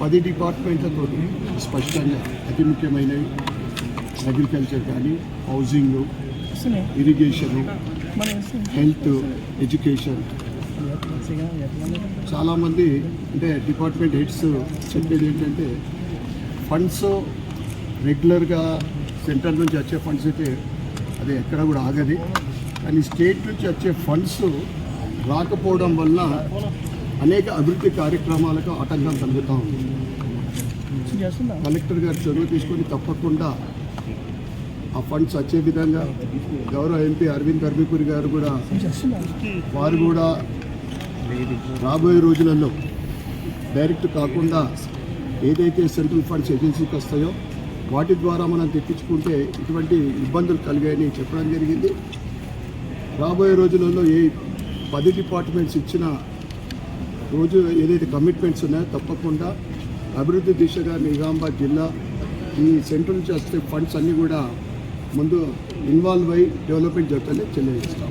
పది డిపార్ట్మెంట్లతో స్పష్టంగా అతి ముఖ్యమైనవి అగ్రికల్చర్ కానీ హౌసింగ్ ఇరిగేషను హెల్త్ ఎడ్యుకేషన్ చాలామంది అంటే డిపార్ట్మెంట్ హెడ్స్ చెప్పేది ఏంటంటే ఫండ్స్ రెగ్యులర్గా సెంట్రల్ నుంచి వచ్చే ఫండ్స్ అయితే అది ఎక్కడ కూడా ఆగది. కానీ స్టేట్ నుంచి వచ్చే ఫండ్స్ రాకపోవడం వల్ల అనేక అభివృద్ధి కార్యక్రమాలకు ఆటంకం కలుగుతూ ఉంది. కలెక్టర్ గారు చొరవ తీసుకొని తప్పకుండా ఆ ఫండ్స్ వచ్చే విధంగా గౌరవ ఎంపీ అరవింద్ ధర్మపురి గారు కూడా వారు కూడా రాబోయే రోజులలో డైరెక్ట్ కాకుండా ఏదైతే సెంట్రల్ ఫండ్స్ ఏజెన్సీకి వస్తాయో వాటి ద్వారా మనం తెప్పించుకుంటే ఇటువంటి ఇబ్బందులు కలిగాయని చెప్పడం జరిగింది. రాబోయే రోజులలో ఏ పది డిపార్ట్మెంట్స్ ఇచ్చిన రోజు ఏదైతే కమిట్మెంట్స్ ఉన్నాయో తప్పకుండా అభివృద్ధి దిశగా నిజామాబాద్ జిల్లా ఈ సెంట్రల్ నుంచి వస్తే ఫండ్స్ అన్నీ కూడా ముందు ఇన్వాల్వ్ అయ్యి డెవలప్మెంట్ జరుగుతుందని తెలియజేస్తాం.